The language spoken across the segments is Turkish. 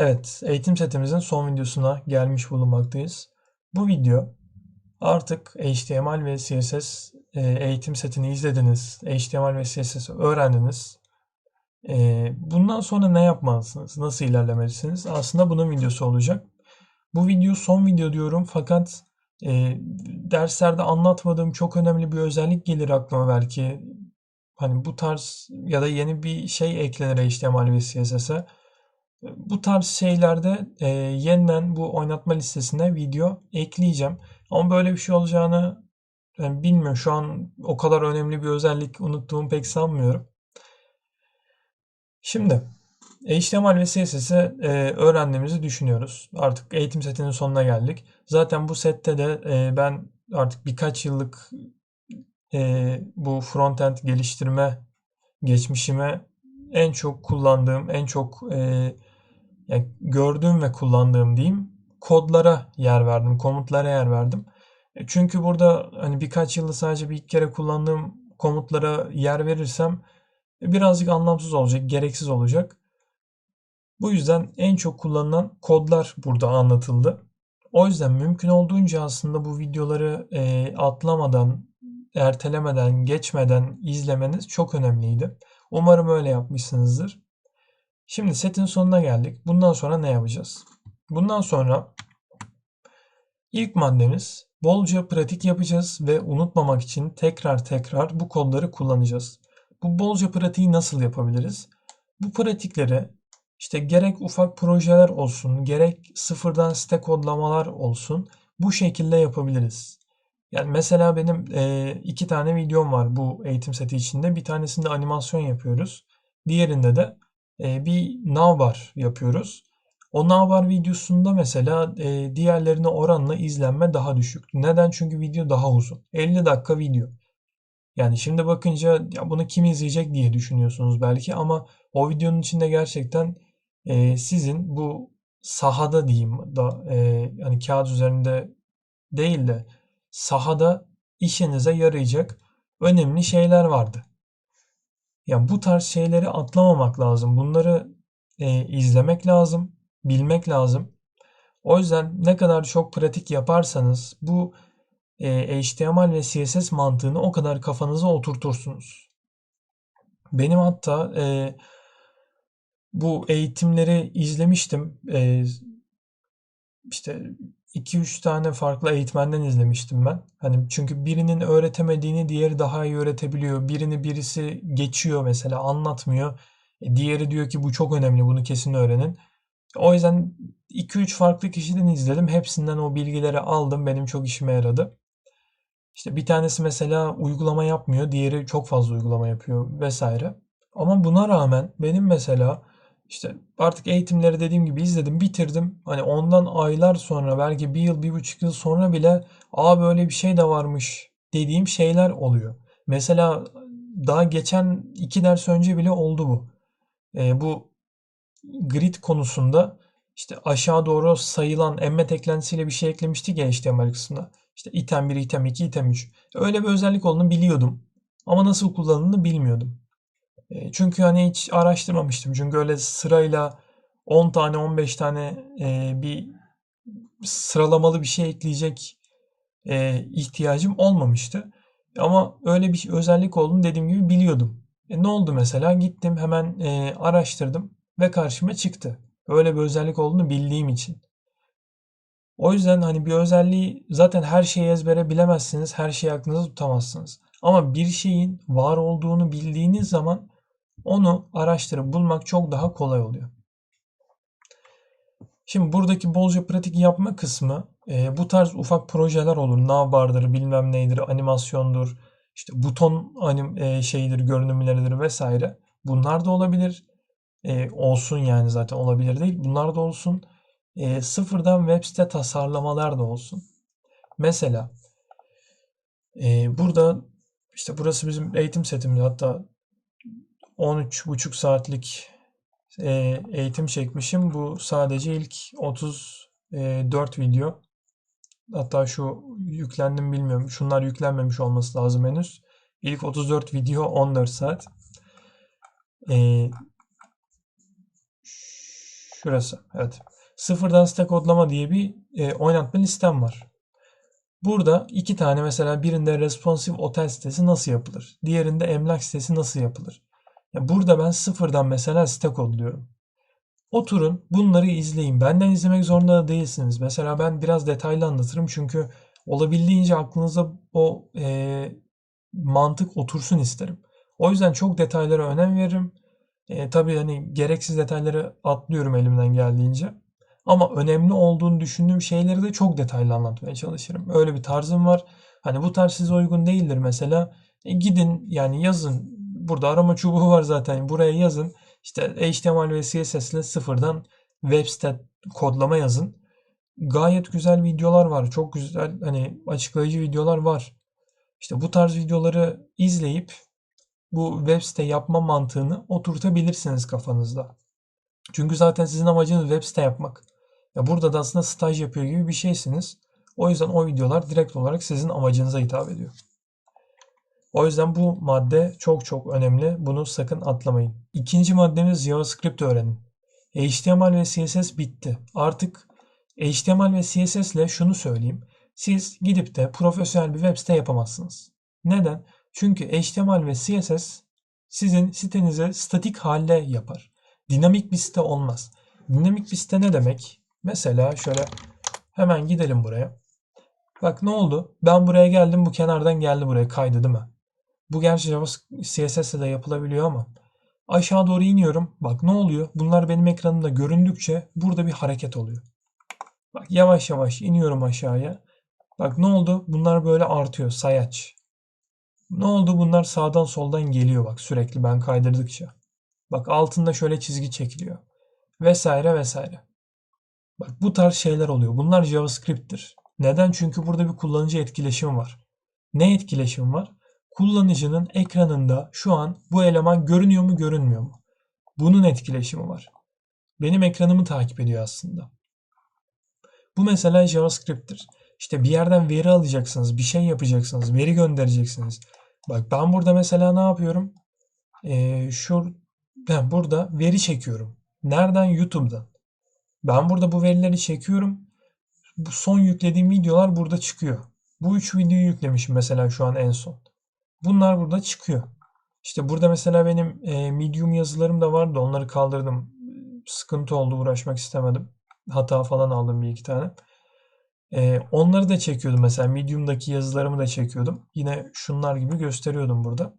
Evet, eğitim setimizin son videosuna gelmiş bulunmaktayız. Bu video artık HTML ve CSS e, eğitim setini izlediniz, HTML ve CSS öğrendiniz. E, bundan sonra ne yapmalısınız, nasıl ilerlemelisiniz? Aslında bunun videosu olacak. Bu video son video diyorum fakat e, derslerde anlatmadığım çok önemli bir özellik gelir aklıma belki. Hani bu tarz ya da yeni bir şey eklenir HTML ve CSS'e. Bu tarz şeylerde e, yeniden bu oynatma listesine video ekleyeceğim. Ama böyle bir şey olacağını yani bilmiyorum. Şu an o kadar önemli bir özellik unuttuğumu pek sanmıyorum. Şimdi HTML ve CSS'i e, öğrendiğimizi düşünüyoruz. Artık eğitim setinin sonuna geldik. Zaten bu sette de e, ben artık birkaç yıllık e, bu frontend geliştirme geçmişime en çok kullandığım, en çok e, yani gördüğüm ve kullandığım diyeyim kodlara yer verdim, komutlara yer verdim. E, çünkü burada hani birkaç yılda sadece bir kere kullandığım komutlara yer verirsem birazcık anlamsız olacak, gereksiz olacak. Bu yüzden en çok kullanılan kodlar burada anlatıldı. O yüzden mümkün olduğunca aslında bu videoları e, atlamadan, ertelemeden, geçmeden izlemeniz çok önemliydi. Umarım öyle yapmışsınızdır. Şimdi setin sonuna geldik. Bundan sonra ne yapacağız? Bundan sonra ilk maddemiz bolca pratik yapacağız ve unutmamak için tekrar tekrar bu kodları kullanacağız. Bu bolca pratiği nasıl yapabiliriz? Bu pratikleri işte gerek ufak projeler olsun, gerek sıfırdan site kodlamalar olsun bu şekilde yapabiliriz. Yani mesela benim e, iki tane videom var bu eğitim seti içinde. Bir tanesinde animasyon yapıyoruz. Diğerinde de bir navbar yapıyoruz. O navbar videosunda mesela e, diğerlerine oranla izlenme daha düşük. Neden? Çünkü video daha uzun. 50 dakika video. Yani şimdi bakınca ya bunu kim izleyecek diye düşünüyorsunuz belki ama o videonun içinde gerçekten e, sizin bu sahada diyeyim da e, yani kağıt üzerinde değil de sahada işinize yarayacak önemli şeyler vardı. Yani bu tarz şeyleri atlamamak lazım. Bunları e, izlemek lazım, bilmek lazım. O yüzden ne kadar çok pratik yaparsanız bu e, HTML ve CSS mantığını o kadar kafanıza oturtursunuz. Benim hatta e, bu eğitimleri izlemiştim. E, işte 2-3 tane farklı eğitmenden izlemiştim ben. Hani çünkü birinin öğretemediğini diğeri daha iyi öğretebiliyor. Birini birisi geçiyor mesela anlatmıyor. E, diğeri diyor ki bu çok önemli bunu kesin öğrenin. O yüzden 2-3 farklı kişiden izledim. Hepsinden o bilgileri aldım. Benim çok işime yaradı. İşte bir tanesi mesela uygulama yapmıyor. Diğeri çok fazla uygulama yapıyor vesaire. Ama buna rağmen benim mesela işte artık eğitimleri dediğim gibi izledim, bitirdim. Hani ondan aylar sonra belki bir yıl, bir buçuk yıl sonra bile aa böyle bir şey de varmış dediğim şeyler oluyor. Mesela daha geçen iki ders önce bile oldu bu. E, bu grid konusunda işte aşağı doğru sayılan emmet eklentisiyle bir şey eklemiştik ya HTML kısmında. İşte item 1, item 2, item 3. Öyle bir özellik olduğunu biliyordum. Ama nasıl kullanıldığını bilmiyordum. E, çünkü hani hiç araştırmamıştım. Çünkü öyle sırayla 10 tane 15 tane e, bir sıralamalı bir şey ekleyecek e, ihtiyacım olmamıştı. Ama öyle bir özellik olduğunu dediğim gibi biliyordum. E, ne oldu mesela? Gittim hemen e, araştırdım ve karşıma çıktı. Öyle bir özellik olduğunu bildiğim için. O yüzden hani bir özelliği zaten her şeyi ezbere bilemezsiniz, her şeyi aklınızda tutamazsınız. Ama bir şeyin var olduğunu bildiğiniz zaman onu araştırıp bulmak çok daha kolay oluyor. Şimdi buradaki bolca pratik yapma kısmı e, bu tarz ufak projeler olur. Navbardır, bilmem neydir, animasyondur, işte buton anim e, şeydir, görünümleridir vesaire. Bunlar da olabilir. E, olsun yani zaten olabilir değil. Bunlar da olsun. E, sıfırdan web site tasarlamalar da olsun. Mesela e, burada işte burası bizim eğitim setimiz. Hatta 13,5 saatlik e, eğitim çekmişim. Bu sadece ilk 34 video. Hatta şu yüklendim bilmiyorum. Şunlar yüklenmemiş olması lazım henüz. İlk 34 video 14 saat. Ee, Şurası. Evet. Sıfırdan site kodlama diye bir e, oynatma listem var. Burada iki tane mesela birinde responsive otel sitesi nasıl yapılır? Diğerinde emlak sitesi nasıl yapılır? Burada ben sıfırdan mesela site kodluyorum. Oturun bunları izleyin. Benden izlemek zorunda da değilsiniz. Mesela ben biraz detaylı anlatırım çünkü olabildiğince aklınıza o e, mantık otursun isterim. O yüzden çok detaylara önem veririm. E, tabii hani gereksiz detayları atlıyorum elimden geldiğince. Ama önemli olduğunu düşündüğüm şeyleri de çok detaylı anlatmaya çalışırım. Öyle bir tarzım var. Hani bu tarz size uygun değildir mesela. E, gidin yani yazın. Burada arama çubuğu var zaten. Buraya yazın. İşte HTML ve CSS ile sıfırdan web site kodlama yazın. Gayet güzel videolar var. Çok güzel hani açıklayıcı videolar var. İşte bu tarz videoları izleyip bu web site yapma mantığını oturtabilirsiniz kafanızda. Çünkü zaten sizin amacınız web site yapmak. Ya burada da aslında staj yapıyor gibi bir şeysiniz. O yüzden o videolar direkt olarak sizin amacınıza hitap ediyor. O yüzden bu madde çok çok önemli. Bunu sakın atlamayın. İkinci maddemiz JavaScript öğrenin. HTML ve CSS bitti. Artık HTML ve CSS ile şunu söyleyeyim. Siz gidip de profesyonel bir web site yapamazsınız. Neden? Çünkü HTML ve CSS sizin sitenizi statik halde yapar. Dinamik bir site olmaz. Dinamik bir site ne demek? Mesela şöyle hemen gidelim buraya. Bak ne oldu? Ben buraya geldim bu kenardan geldi buraya kaydı değil mi? Bu gerçi JavaScript CSS ile de yapılabiliyor ama aşağı doğru iniyorum. Bak ne oluyor? Bunlar benim ekranımda göründükçe burada bir hareket oluyor. Bak yavaş yavaş iniyorum aşağıya. Bak ne oldu? Bunlar böyle artıyor. Sayaç. Ne oldu? Bunlar sağdan soldan geliyor bak sürekli ben kaydırdıkça. Bak altında şöyle çizgi çekiliyor. Vesaire vesaire. Bak bu tarz şeyler oluyor. Bunlar JavaScript'tir. Neden? Çünkü burada bir kullanıcı etkileşimi var. Ne etkileşim var? Kullanıcının ekranında şu an bu eleman görünüyor mu görünmüyor mu? Bunun etkileşimi var. Benim ekranımı takip ediyor aslında. Bu mesela JavaScript'tir. İşte bir yerden veri alacaksınız, bir şey yapacaksınız, veri göndereceksiniz. Bak ben burada mesela ne yapıyorum? Ee, şu ben burada veri çekiyorum. Nereden? YouTube'dan. Ben burada bu verileri çekiyorum. Bu son yüklediğim videolar burada çıkıyor. Bu üç videoyu yüklemişim mesela şu an en son. Bunlar burada çıkıyor. İşte burada mesela benim e, Medium yazılarım da vardı. Onları kaldırdım. Sıkıntı oldu. Uğraşmak istemedim. Hata falan aldım bir iki tane. E, onları da çekiyordum. Mesela Medium'daki yazılarımı da çekiyordum. Yine şunlar gibi gösteriyordum burada.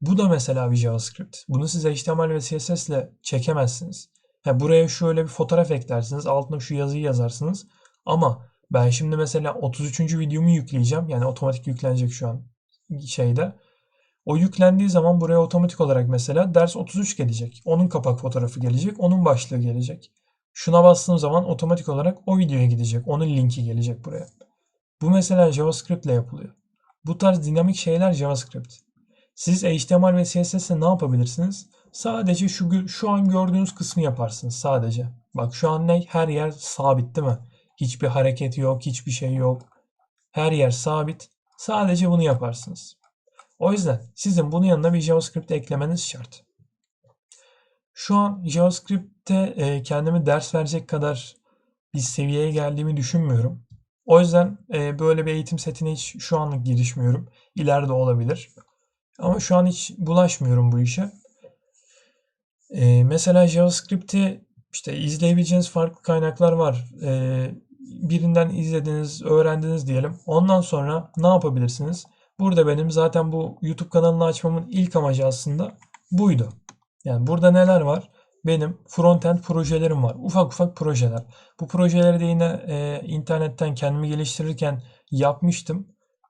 Bu da mesela bir JavaScript. Bunu siz HTML ve CSS ile çekemezsiniz. Ha, buraya şöyle bir fotoğraf eklersiniz. Altına şu yazıyı yazarsınız. Ama ben şimdi mesela 33. videomu yükleyeceğim. Yani otomatik yüklenecek şu an şeyde. O yüklendiği zaman buraya otomatik olarak mesela ders 33 gelecek. Onun kapak fotoğrafı gelecek. Onun başlığı gelecek. Şuna bastığım zaman otomatik olarak o videoya gidecek. Onun linki gelecek buraya. Bu mesela JavaScript ile yapılıyor. Bu tarz dinamik şeyler JavaScript. Siz HTML ve CSS ile ne yapabilirsiniz? Sadece şu, şu an gördüğünüz kısmı yaparsınız sadece. Bak şu an ne? Her yer sabit değil mi? Hiçbir hareket yok, hiçbir şey yok. Her yer sabit. Sadece bunu yaparsınız. O yüzden sizin bunun yanına bir JavaScript eklemeniz şart. Şu an JavaScript'te e, kendimi ders verecek kadar bir seviyeye geldiğimi düşünmüyorum. O yüzden e, böyle bir eğitim setine hiç şu anlık girişmiyorum. İleride olabilir. Ama şu an hiç bulaşmıyorum bu işe. E, mesela JavaScript'i işte izleyebileceğiniz farklı kaynaklar var. Birinden izlediniz, öğrendiniz diyelim. Ondan sonra ne yapabilirsiniz? Burada benim zaten bu YouTube kanalını açmamın ilk amacı aslında buydu. Yani burada neler var? Benim frontend projelerim var. Ufak ufak projeler. Bu projeleri de yine e, internetten kendimi geliştirirken yapmıştım.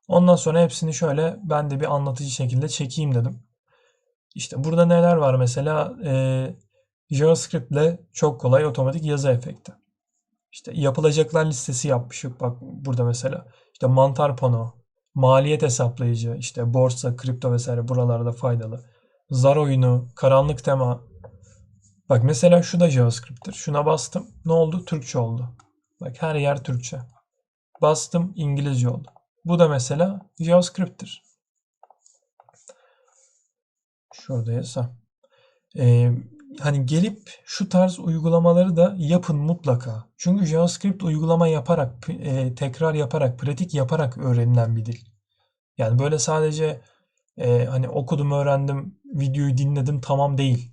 Ondan sonra hepsini şöyle ben de bir anlatıcı şekilde çekeyim dedim. İşte burada neler var mesela e, JavaScript ile çok kolay otomatik yazı efekti. İşte yapılacaklar listesi yapmışım. Bak burada mesela. İşte mantar pano, maliyet hesaplayıcı, işte borsa, kripto vesaire buralarda faydalı. Zar oyunu, karanlık tema. Bak mesela şu da JavaScript'tir. Şuna bastım. Ne oldu? Türkçe oldu. Bak her yer Türkçe. Bastım İngilizce oldu. Bu da mesela JavaScript'tir. Şurada yazsam. Ee, hani gelip şu tarz uygulamaları da yapın mutlaka. Çünkü JavaScript uygulama yaparak, e, tekrar yaparak, pratik yaparak öğrenilen bir dil. Yani böyle sadece e, hani okudum, öğrendim, videoyu dinledim tamam değil.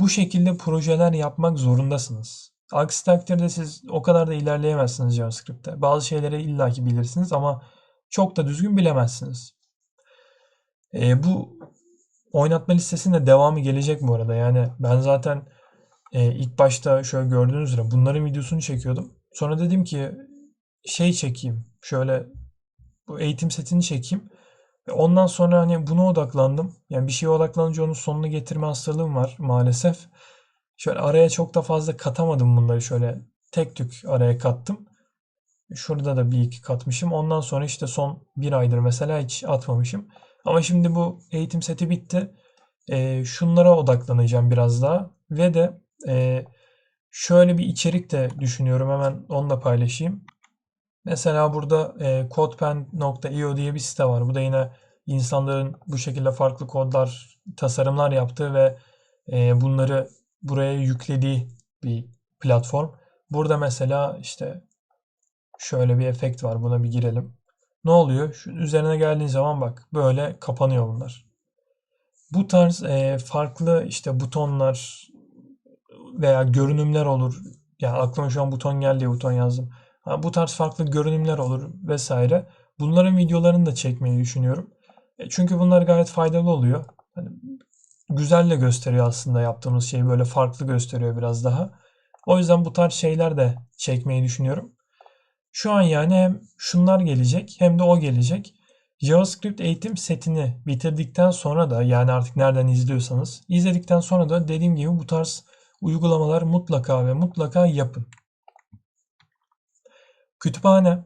Bu şekilde projeler yapmak zorundasınız. Aksi takdirde siz o kadar da ilerleyemezsiniz JavaScript'te. Bazı şeyleri illaki bilirsiniz ama çok da düzgün bilemezsiniz. E, bu oynatma listesinde devamı gelecek bu arada. Yani ben zaten e, ilk başta şöyle gördüğünüz üzere bunların videosunu çekiyordum. Sonra dedim ki şey çekeyim. Şöyle bu eğitim setini çekeyim. Ondan sonra hani buna odaklandım. Yani bir şeye odaklanınca onun sonunu getirme hastalığım var maalesef. Şöyle araya çok da fazla katamadım bunları şöyle tek tük araya kattım. Şurada da bir iki katmışım. Ondan sonra işte son bir aydır mesela hiç atmamışım. Ama şimdi bu eğitim seti bitti. E, şunlara odaklanacağım biraz daha. Ve de e, şöyle bir içerik de düşünüyorum. Hemen onu da paylaşayım. Mesela burada e, codepen.io diye bir site var. Bu da yine insanların bu şekilde farklı kodlar, tasarımlar yaptığı ve e, bunları buraya yüklediği bir platform. Burada mesela işte şöyle bir efekt var. Buna bir girelim. Ne oluyor? Şu üzerine geldiğin zaman bak böyle kapanıyor bunlar. Bu tarz e, farklı işte butonlar veya görünümler olur. Ya aklıma şu an buton geldi buton yazdım. Ha, bu tarz farklı görünümler olur vesaire. Bunların videolarını da çekmeyi düşünüyorum. E, çünkü bunlar gayet faydalı oluyor. Hani güzel de gösteriyor aslında yaptığımız şeyi böyle farklı gösteriyor biraz daha. O yüzden bu tarz şeyler de çekmeyi düşünüyorum. Şu an yani hem şunlar gelecek hem de o gelecek. JavaScript eğitim setini bitirdikten sonra da yani artık nereden izliyorsanız izledikten sonra da dediğim gibi bu tarz uygulamalar mutlaka ve mutlaka yapın. Kütüphane.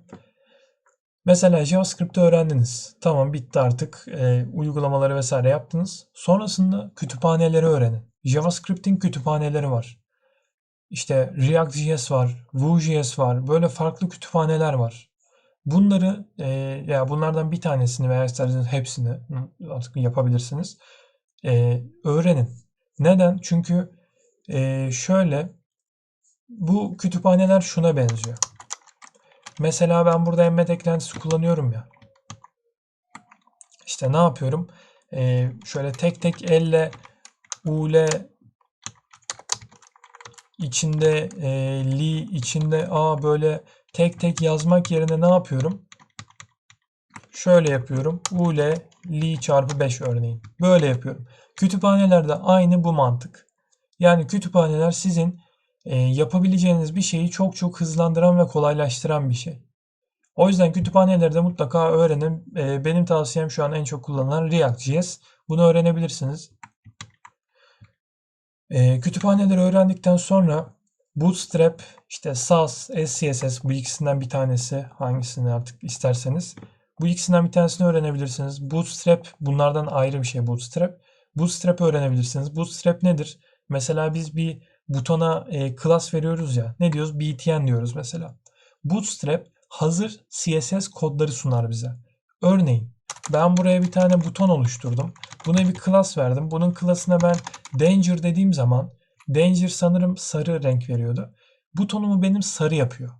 Mesela JavaScript'i öğrendiniz. Tamam bitti artık. E, uygulamaları vesaire yaptınız. Sonrasında kütüphaneleri öğrenin. JavaScript'in kütüphaneleri var. İşte React.js var, Vue.js var. Böyle farklı kütüphaneler var. Bunları e, ya bunlardan bir tanesini veya isterseniz hepsini artık yapabilirsiniz. E, öğrenin. Neden? Çünkü e, şöyle bu kütüphaneler şuna benziyor. Mesela ben burada embed eklentisi kullanıyorum ya. İşte ne yapıyorum? E, şöyle tek tek elle ule içinde e, li içinde a böyle tek tek yazmak yerine ne yapıyorum? Şöyle yapıyorum. U ile li çarpı 5 örneğin. Böyle yapıyorum. Kütüphanelerde aynı bu mantık. Yani kütüphaneler sizin e, yapabileceğiniz bir şeyi çok çok hızlandıran ve kolaylaştıran bir şey. O yüzden kütüphanelerde mutlaka öğrenin. E, benim tavsiyem şu an en çok kullanılan React.js. Bunu öğrenebilirsiniz. E, kütüphaneleri öğrendikten sonra Bootstrap, işte SAS, SCSS bu ikisinden bir tanesi hangisini artık isterseniz. Bu ikisinden bir tanesini öğrenebilirsiniz. Bootstrap bunlardan ayrı bir şey Bootstrap. Bootstrap öğrenebilirsiniz. Bootstrap nedir? Mesela biz bir butona e, class veriyoruz ya. Ne diyoruz? btn diyoruz mesela. Bootstrap hazır CSS kodları sunar bize. Örneğin ben buraya bir tane buton oluşturdum. Buna bir class verdim. Bunun class'ına ben danger dediğim zaman danger sanırım sarı renk veriyordu. Butonumu benim sarı yapıyor.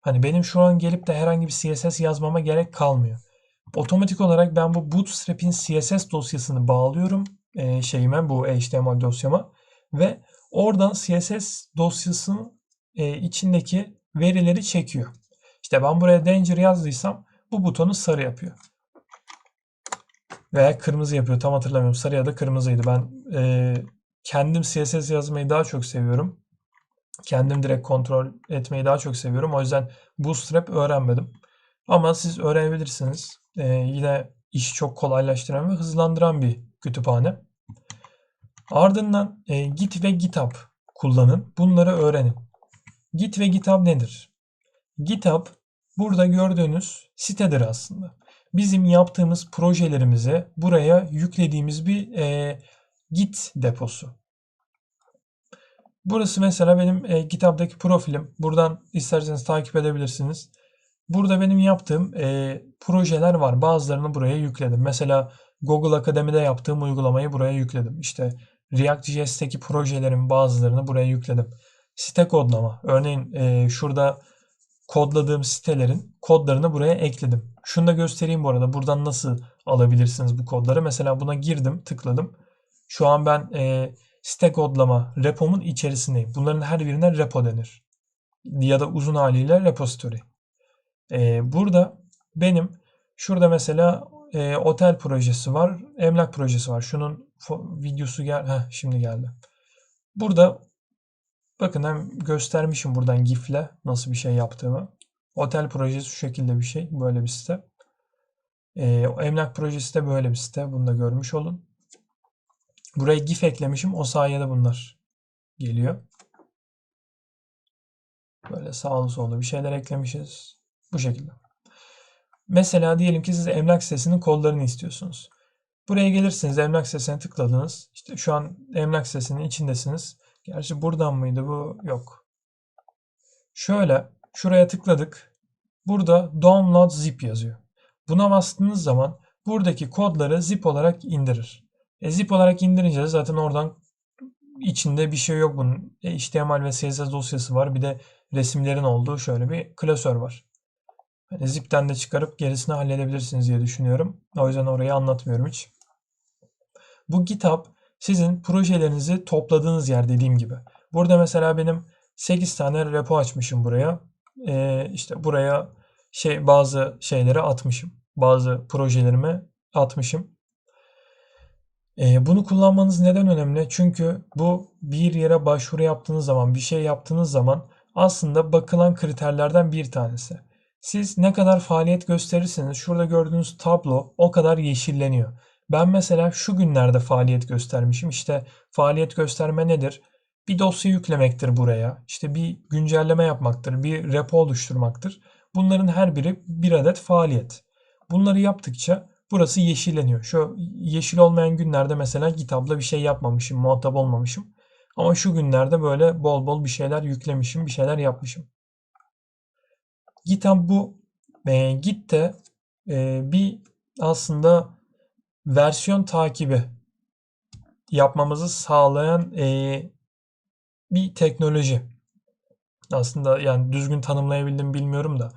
Hani benim şu an gelip de herhangi bir CSS yazmama gerek kalmıyor. Otomatik olarak ben bu Bootstrap'in CSS dosyasını bağlıyorum e, şeyime bu HTML dosyama ve oradan CSS dosyasının e, içindeki verileri çekiyor. İşte ben buraya danger yazdıysam bu butonu sarı yapıyor. Veya kırmızı yapıyor. Tam hatırlamıyorum. Sarı ya da kırmızıydı. Ben e, kendim CSS yazmayı daha çok seviyorum. Kendim direkt kontrol etmeyi daha çok seviyorum. O yüzden Bootstrap öğrenmedim. Ama siz öğrenebilirsiniz. E, yine işi çok kolaylaştıran ve hızlandıran bir kütüphane. Ardından e, Git ve GitHub kullanın. Bunları öğrenin. Git ve GitHub nedir? GitHub burada gördüğünüz sitedir aslında bizim yaptığımız projelerimizi buraya yüklediğimiz bir e, Git deposu. Burası mesela benim e, GitHub'daki profilim. Buradan isterseniz takip edebilirsiniz. Burada benim yaptığım e, projeler var. Bazılarını buraya yükledim. Mesela Google Akademi'de yaptığım uygulamayı buraya yükledim. İşte React.js'teki projelerin bazılarını buraya yükledim. Site kodlama. Örneğin e, şurada kodladığım sitelerin kodlarını buraya ekledim. Şunu da göstereyim bu arada. Buradan nasıl alabilirsiniz bu kodları. Mesela buna girdim, tıkladım. Şu an ben e, site kodlama repomun içerisindeyim. Bunların her birine repo denir. Ya da uzun haliyle repository. E, burada benim şurada mesela e, otel projesi var, emlak projesi var. Şunun videosu gel, Heh, şimdi geldi. Burada bakın hem göstermişim buradan GIF'le nasıl bir şey yaptığımı. Otel projesi şu şekilde bir şey, böyle bir site. E, emlak projesi de böyle bir site. Bunu da görmüş olun. Buraya GIF eklemişim. O sayede bunlar geliyor. Böyle sağlı sollu bir şeyler eklemişiz. Bu şekilde. Mesela diyelim ki siz emlak sitesinin kodlarını istiyorsunuz. Buraya gelirsiniz emlak sitesine tıkladınız. İşte şu an emlak sitesinin içindesiniz. Gerçi buradan mıydı bu? Yok. Şöyle şuraya tıkladık. Burada download zip yazıyor. Buna bastığınız zaman buradaki kodları zip olarak indirir. E, zip olarak indirince zaten oradan içinde bir şey yok bunun. E, HTML ve CSS dosyası var. Bir de resimlerin olduğu şöyle bir klasör var. Yani zip'ten de çıkarıp gerisini halledebilirsiniz diye düşünüyorum. O yüzden orayı anlatmıyorum hiç. Bu GitHub sizin projelerinizi topladığınız yer dediğim gibi. Burada mesela benim 8 tane repo açmışım buraya. Ee, işte buraya şey bazı şeyleri atmışım. Bazı projelerimi atmışım. Ee, bunu kullanmanız neden önemli? Çünkü bu bir yere başvuru yaptığınız zaman, bir şey yaptığınız zaman aslında bakılan kriterlerden bir tanesi. Siz ne kadar faaliyet gösterirseniz şurada gördüğünüz tablo o kadar yeşilleniyor. Ben mesela şu günlerde faaliyet göstermişim. İşte faaliyet gösterme nedir? Bir dosya yüklemektir buraya. İşte bir güncelleme yapmaktır, bir repo oluşturmaktır. Bunların her biri bir adet faaliyet. Bunları yaptıkça burası yeşilleniyor. Şu yeşil olmayan günlerde mesela GitHub'la bir şey yapmamışım, muhatap olmamışım. Ama şu günlerde böyle bol bol bir şeyler yüklemişim, bir şeyler yapmışım. GitHub bu e, Git'te e, bir aslında versiyon takibi yapmamızı sağlayan e, bir teknoloji. Aslında yani düzgün tanımlayabildim bilmiyorum da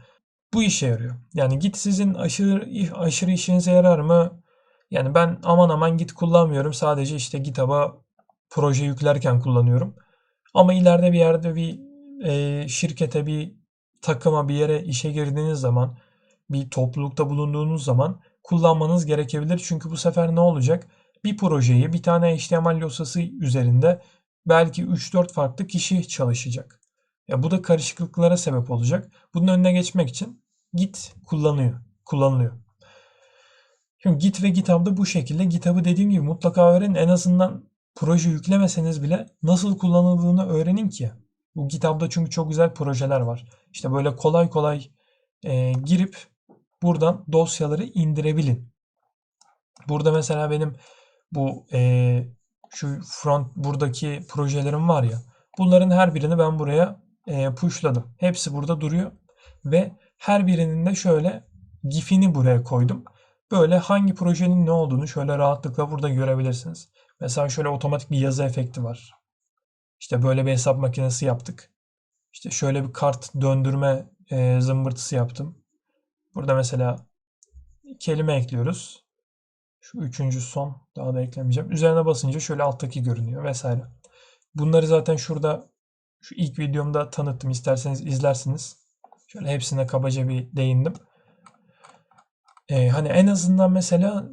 bu işe yarıyor. Yani Git sizin aşırı aşırı işinize yarar mı? Yani ben aman aman Git kullanmıyorum. Sadece işte GitHub'a proje yüklerken kullanıyorum. Ama ileride bir yerde bir e, şirkete, bir takıma, bir yere işe girdiğiniz zaman, bir toplulukta bulunduğunuz zaman kullanmanız gerekebilir. Çünkü bu sefer ne olacak? Bir projeyi bir tane HTML dosyası üzerinde belki 3-4 farklı kişi çalışacak. Ya bu da karışıklıklara sebep olacak. Bunun önüne geçmek için Git kullanıyor, kullanılıyor. Şimdi Git ve GitHub'da bu şekilde. GitHub'ı dediğim gibi mutlaka öğrenin. En azından proje yüklemeseniz bile nasıl kullanıldığını öğrenin ki. Bu GitHub'da çünkü çok güzel projeler var. İşte böyle kolay kolay e, girip buradan dosyaları indirebilin. Burada mesela benim bu e, şu front buradaki projelerim var ya. Bunların her birini ben buraya e, pushladım. Hepsi burada duruyor ve her birinin de şöyle gifini buraya koydum. Böyle hangi projenin ne olduğunu şöyle rahatlıkla burada görebilirsiniz. Mesela şöyle otomatik bir yazı efekti var. İşte böyle bir hesap makinesi yaptık. İşte şöyle bir kart döndürme e, zımbırtısı yaptım. Burada mesela kelime ekliyoruz. Şu üçüncü son daha da eklemeyeceğim. Üzerine basınca şöyle alttaki görünüyor vesaire. Bunları zaten şurada şu ilk videomda tanıttım. İsterseniz izlersiniz. Şöyle hepsine kabaca bir değindim. Ee, hani en azından mesela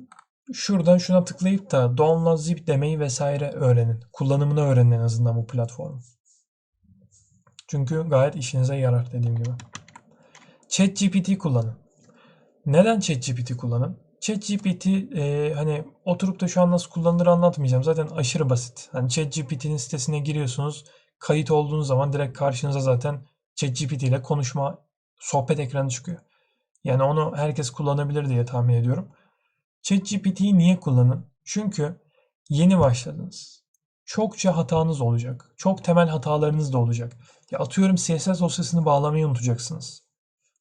şuradan şuna tıklayıp da download zip demeyi vesaire öğrenin. Kullanımını öğrenin en azından bu platformun. Çünkü gayet işinize yarar dediğim gibi. ChatGPT kullanın. Neden ChatGPT kullanın? ChatGPT e, hani oturup da şu an nasıl kullanılır anlatmayacağım. Zaten aşırı basit. Hani ChatGPT'nin sitesine giriyorsunuz. Kayıt olduğunuz zaman direkt karşınıza zaten ChatGPT ile konuşma, sohbet ekranı çıkıyor. Yani onu herkes kullanabilir diye tahmin ediyorum. ChatGPT'yi niye kullanın? Çünkü yeni başladınız. Çokça hatanız olacak. Çok temel hatalarınız da olacak. Ya atıyorum CSS dosyasını bağlamayı unutacaksınız.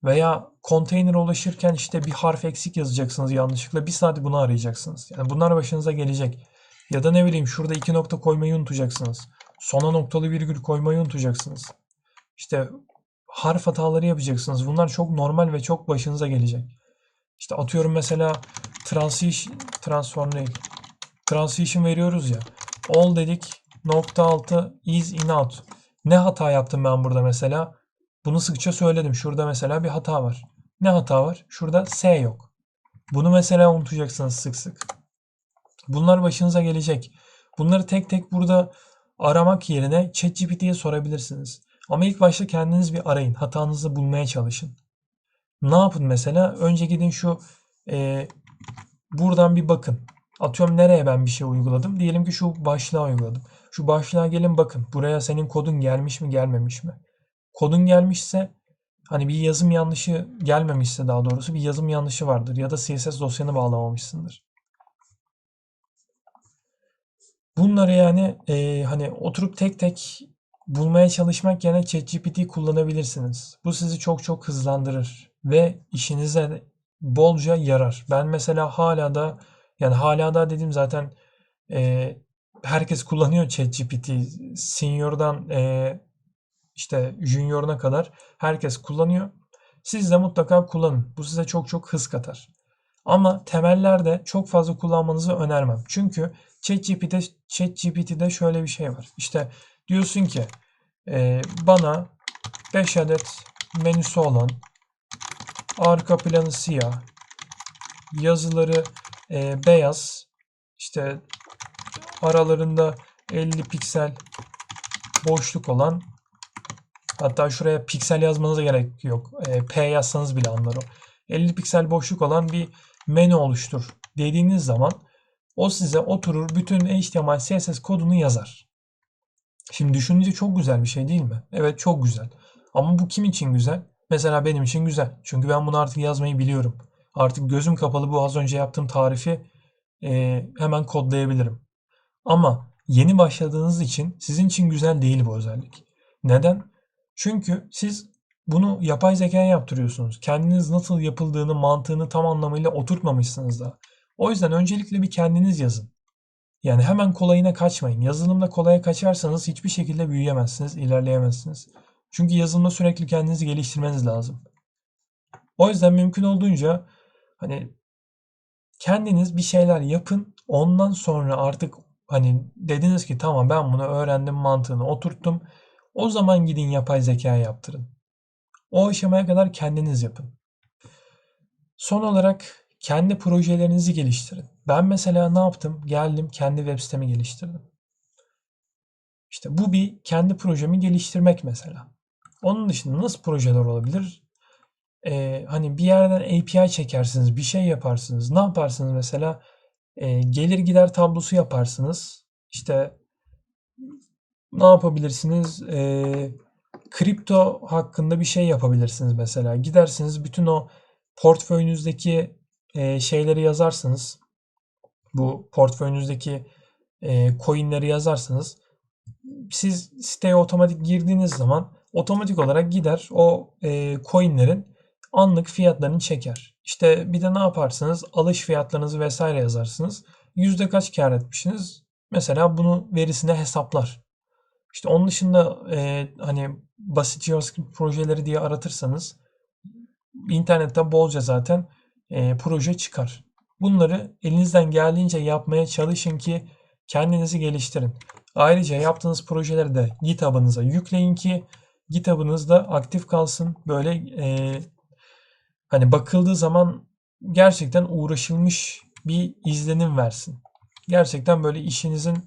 Veya konteynere ulaşırken işte bir harf eksik yazacaksınız yanlışlıkla. Bir saat bunu arayacaksınız. Yani bunlar başınıza gelecek. Ya da ne bileyim şurada iki nokta koymayı unutacaksınız. Sona noktalı virgül koymayı unutacaksınız. İşte harf hataları yapacaksınız. Bunlar çok normal ve çok başınıza gelecek. İşte atıyorum mesela transition transform değil. Transition veriyoruz ya. All dedik. Nokta altı is in out. Ne hata yaptım ben burada mesela? Bunu sıkça söyledim. Şurada mesela bir hata var. Ne hata var? Şurada S yok. Bunu mesela unutacaksınız sık sık. Bunlar başınıza gelecek. Bunları tek tek burada aramak yerine ChatGPT'ye sorabilirsiniz. Ama ilk başta kendiniz bir arayın. Hatanızı bulmaya çalışın. Ne yapın mesela? Önce gidin şu e, buradan bir bakın. Atıyorum nereye ben bir şey uyguladım. Diyelim ki şu başlığa uyguladım. Şu başlığa gelin bakın. Buraya senin kodun gelmiş mi gelmemiş mi? Kodun gelmişse hani bir yazım yanlışı gelmemişse daha doğrusu bir yazım yanlışı vardır. Ya da CSS dosyanı bağlamamışsındır. Bunları yani e, hani oturup tek tek bulmaya çalışmak yerine ChatGPT kullanabilirsiniz. Bu sizi çok çok hızlandırır ve işinize bolca yarar. Ben mesela hala da yani hala da dediğim zaten e, herkes kullanıyor ChatGPT. Senior'dan e, işte junior'una kadar herkes kullanıyor. Siz de mutlaka kullanın. Bu size çok çok hız katar. Ama temellerde çok fazla kullanmanızı önermem. Çünkü ChatGPT'de ChatGPT'de şöyle bir şey var. İşte diyorsun ki e, bana 5 adet menüsü olan arka planı siyah yazıları e, beyaz işte aralarında 50 piksel boşluk olan hatta şuraya piksel yazmanıza gerek yok. E, P yazsanız bile anlar o. 50 piksel boşluk olan bir menü oluştur dediğiniz zaman o size oturur bütün HTML, CSS kodunu yazar. Şimdi düşününce çok güzel bir şey değil mi? Evet çok güzel. Ama bu kim için güzel? Mesela benim için güzel. Çünkü ben bunu artık yazmayı biliyorum. Artık gözüm kapalı bu az önce yaptığım tarifi e, hemen kodlayabilirim. Ama yeni başladığınız için sizin için güzel değil bu özellik. Neden? Çünkü siz bunu yapay zekaya yaptırıyorsunuz. Kendiniz nasıl yapıldığını, mantığını tam anlamıyla oturtmamışsınız da. O yüzden öncelikle bir kendiniz yazın. Yani hemen kolayına kaçmayın. Yazılımda kolaya kaçarsanız hiçbir şekilde büyüyemezsiniz, ilerleyemezsiniz. Çünkü yazılımda sürekli kendinizi geliştirmeniz lazım. O yüzden mümkün olduğunca hani kendiniz bir şeyler yapın. Ondan sonra artık hani dediniz ki tamam ben bunu öğrendim mantığını oturttum. O zaman gidin yapay zeka yaptırın. O aşamaya kadar kendiniz yapın. Son olarak kendi projelerinizi geliştirin. Ben mesela ne yaptım? Geldim kendi web sitemi geliştirdim. İşte bu bir kendi projemi geliştirmek mesela. Onun dışında nasıl projeler olabilir? Ee, hani bir yerden API çekersiniz, bir şey yaparsınız. Ne yaparsınız mesela? Ee, gelir gider tablosu yaparsınız. İşte ne yapabilirsiniz? Ee, kripto hakkında bir şey yapabilirsiniz mesela. Gidersiniz bütün o portföyünüzdeki e, şeyleri yazarsınız. Bu portföyünüzdeki e, coinleri yazarsınız. Siz siteye otomatik girdiğiniz zaman otomatik olarak gider o e, coinlerin anlık fiyatlarını çeker. İşte bir de ne yaparsınız? Alış fiyatlarınızı vesaire yazarsınız. Yüzde kaç kar etmişsiniz? Mesela bunu verisine hesaplar. İşte onun dışında e, hani basit JavaScript projeleri diye aratırsanız internette bolca zaten e, proje çıkar. Bunları elinizden geldiğince yapmaya çalışın ki kendinizi geliştirin. Ayrıca yaptığınız projeleri de GitHub'ınıza yükleyin ki GitHub'ınızda aktif kalsın. Böyle e, hani bakıldığı zaman gerçekten uğraşılmış bir izlenim versin. Gerçekten böyle işinizin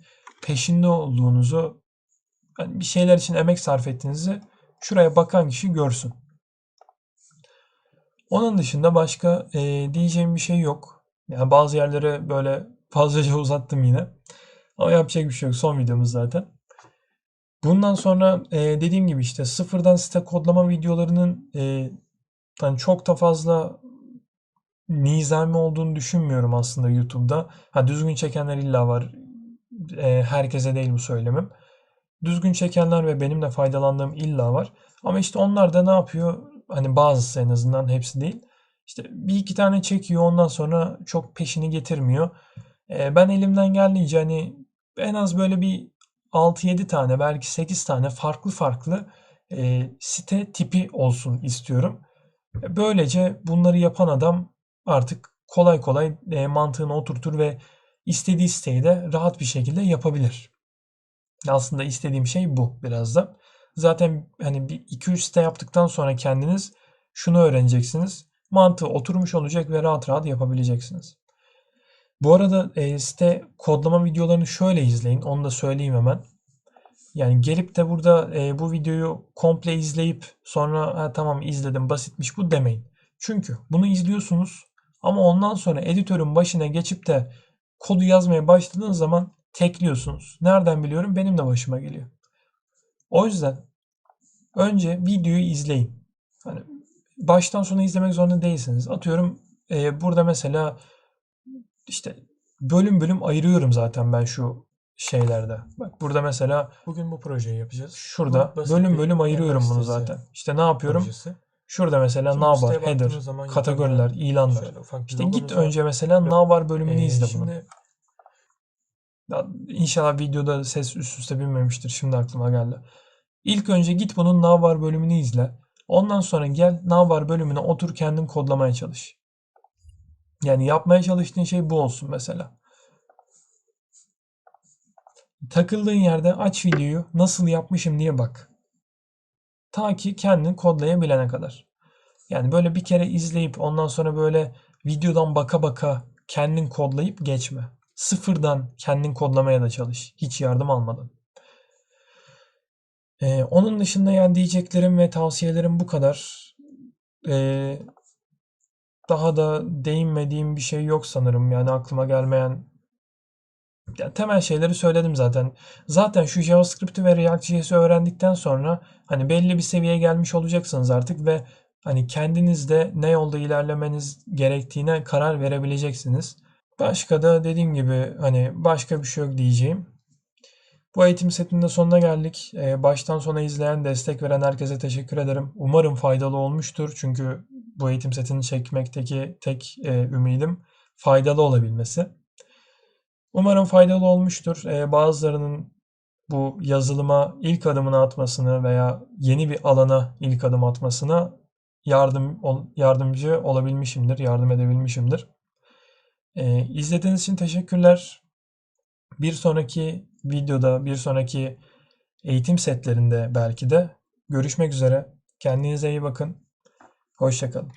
peşinde olduğunuzu, yani bir şeyler için emek sarf ettiğinizi şuraya bakan kişi görsün. Onun dışında başka e, diyeceğim bir şey yok. Yani bazı yerlere böyle fazlaca uzattım yine. Ama yapacak bir şey yok. Son videomuz zaten. Bundan sonra e, dediğim gibi işte sıfırdan site kodlama videolarının e, yani çok da fazla nizami olduğunu düşünmüyorum aslında YouTube'da. Ha düzgün çekenler illa var. E, herkese değil bu söylemim. Düzgün çekenler ve benim de faydalandığım illa var. Ama işte onlar da ne yapıyor? Hani bazısı en azından hepsi değil. İşte bir iki tane çekiyor ondan sonra çok peşini getirmiyor. E, ben elimden geldiğince hani en az böyle bir 6-7 tane belki 8 tane farklı farklı e, site tipi olsun istiyorum. Böylece bunları yapan adam artık kolay kolay e, mantığını oturtur ve istediği siteyi de rahat bir şekilde yapabilir. Aslında istediğim şey bu biraz da. Zaten hani bir 2-3 site yaptıktan sonra kendiniz şunu öğreneceksiniz. Mantığı oturmuş olacak ve rahat rahat yapabileceksiniz. Bu arada e, site kodlama videolarını şöyle izleyin. Onu da söyleyeyim hemen. Yani gelip de burada e, bu videoyu komple izleyip sonra ha, tamam izledim basitmiş bu demeyin. Çünkü bunu izliyorsunuz ama ondan sonra editörün başına geçip de kodu yazmaya başladığınız zaman tekliyorsunuz. Nereden biliyorum? Benim de başıma geliyor. O yüzden önce videoyu izleyin. Hani baştan sona izlemek zorunda değilsiniz. Atıyorum e, burada mesela işte bölüm bölüm ayırıyorum zaten ben şu şeylerde. Bak burada mesela Bugün bu projeyi yapacağız. şurada Bu bölüm bölüm ayırıyorum bunu zaten. İşte ne yapıyorum? projesi. Şurada mesela Şimdi navbar, siteye header, kategoriler, ilanlar. İşte git var. önce mesela Yok. navbar bölümünü Ee, izle bunu. İnşallah videoda ses üst üste binmemiştir. Şimdi aklıma geldi. İlk önce git bunun navbar bölümünü izle. Ondan sonra gel navbar bölümüne otur kendin kodlamaya çalış. Yani yapmaya çalıştığın şey bu olsun mesela. Takıldığın yerde aç videoyu nasıl yapmışım diye bak. Ta ki kendin kodlayabilene kadar. Yani böyle bir kere izleyip ondan sonra böyle videodan baka baka kendin kodlayıp geçme. Sıfırdan kendin kodlamaya da çalış. Hiç yardım almadan. Ee, onun dışında yani diyeceklerim ve tavsiyelerim bu kadar. Ee, daha da değinmediğim bir şey yok sanırım. Yani aklıma gelmeyen ya temel şeyleri söyledim zaten. Zaten şu JavaScript'i ve React.js'i öğrendikten sonra hani belli bir seviyeye gelmiş olacaksınız artık ve hani kendiniz de ne yolda ilerlemeniz gerektiğine karar verebileceksiniz. Başka da dediğim gibi hani başka bir şey yok diyeceğim. Bu eğitim setinin de sonuna geldik. Ee, baştan sona izleyen, destek veren herkese teşekkür ederim. Umarım faydalı olmuştur. Çünkü bu eğitim setini çekmekteki tek e, ümidim faydalı olabilmesi. Umarım faydalı olmuştur. Ee, bazılarının bu yazılıma ilk adımını atmasını veya yeni bir alana ilk adım atmasına yardım yardımcı olabilmişimdir, yardım edebilmişimdir. Ee, izlediğiniz için teşekkürler. Bir sonraki videoda, bir sonraki eğitim setlerinde belki de görüşmek üzere. Kendinize iyi bakın. Hoşça kalın.